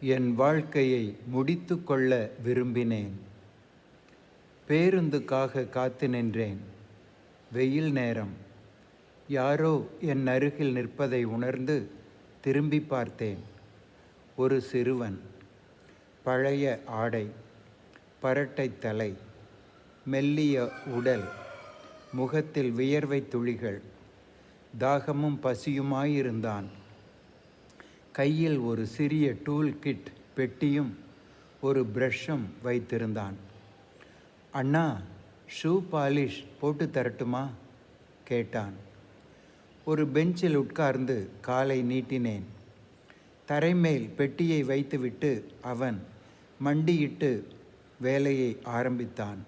என் வாழ்க்கையை முடித்து கொள்ள விரும்பினேன். பேருந்துக்காக காத்து நின்றேன். வெயில் நேரம். யாரோ என் அருகில் நிற்பதை உணர்ந்து திரும்பி பார்த்தேன். ஒரு சிறுவன். பழைய ஆடை. பரட்டை தலை. மெல்லிய உடல். முகத்தில் வியர்வை துளிகள். தாகமும் பசியுமாயிருந்தான். கையில் ஒரு சிறிய டூல் கிட் பெட்டியும் ஒரு ப்ரஷ்ஷும் வைத்திருந்தான். அண்ணா ஷூ பாலிஷ் போட்டு தரட்டுமா? கேட்டான். ஒரு பெஞ்சில் உட்கார்ந்து காலை நீட்டினேன். தரைமேல் பெட்டியை வைத்துவிட்டு அவன் மண்டியிட்டு வேலையை ஆரம்பித்தான்.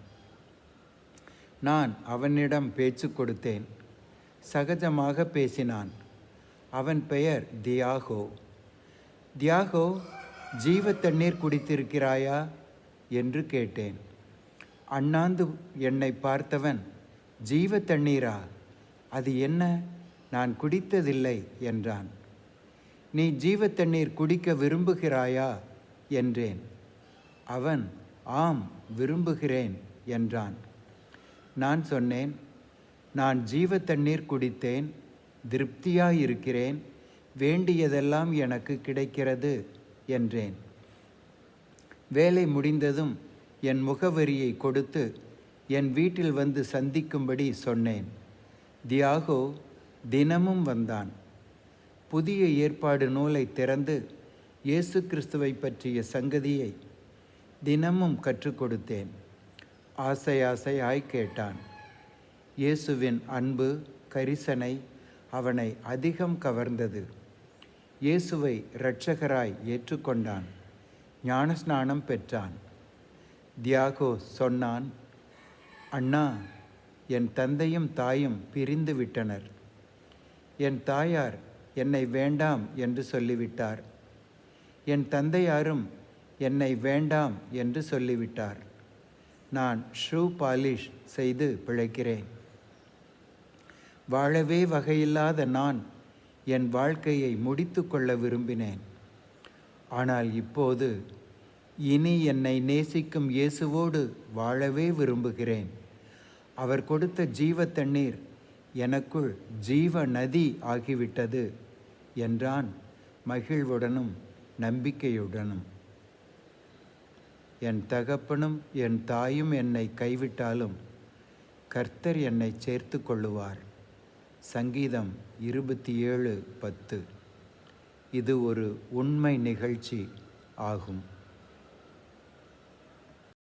நான் அவனிடம் பேச்சு கொடுத்தேன். சகஜமாக பேசினான். அவன் பெயர் தியாகோ. தியாகோ ஜீவ தண்ணீர் குடித்திருக்கிறாயா? என்று கேட்டேன். அண்ணாந்து என்னை பார்த்தவன் ஜீவ தண்ணீரா அது என்ன? நான் குடித்ததில்லை என்றான். நீ ஜீவ தண்ணீர் குடிக்க விரும்புகிறாயா? என்றேன். அவன் ஆம் விரும்புகிறேன் என்றான். நான் சொன்னேன் நான் ஜீவ தண்ணீர் குடித்தேன் திருப்தியாயிருக்கிறேன் வேண்டியதெல்லாம் எனக்கு கிடைக்கிறது என்றேன். வேலை முடிந்ததும் என் முகவரியை கொடுத்து என் வீட்டில் வந்து சந்திக்கும்படி சொன்னேன். தியாகோ தினமும் வந்தான். புதிய ஏற்பாடு நூலை திறந்து இயேசு கிறிஸ்துவை பற்றிய சங்கதியை தினமும் கற்றுக் கொடுத்தேன். ஆசை ஆசையாய் கேட்டான். இயேசுவின் அன்பு கரிசனை அவனை அதிகம் கவர்ந்தது. இயேசுவை இரட்சகராய் ஏற்றுக்கொண்டான். ஞானஸ்நானம் பெற்றான். தியாகோ சொன்னான் அண்ணா என் தந்தையும் தாயும் பிரிந்து விட்டனர். என் தாயார் என்னை வேண்டாம் என்று சொல்லிவிட்டார். என் தந்தையாரும் என்னை வேண்டாம் என்று சொல்லிவிட்டார். நான் ஷூ பாலிஷ் செய்து பிழைக்கிறேன். வாழவே வகையில்லாத நான் என் வாழ்க்கையை முடித்து கொள்ள விரும்பினேன். ஆனால் இப்போது இனி என்னை நேசிக்கும் இயேசுவோடு வாழவே விரும்புகிறேன். அவர் கொடுத்த ஜீவ தண்ணீர் எனக்குள் ஜீவ நதி ஆகிவிட்டது என்றான் மகிழ்வுடனும் நம்பிக்கையுடனும். என் தகப்பனும் என் தாயும் என்னை கைவிட்டாலும் கர்த்தர் என்னை சேர்த்து கொள்ளுவார். சங்கீதம் இருபத்தி ஏழு பத்து. இது ஒரு உண்மை நிகழ்ச்சி ஆகும்.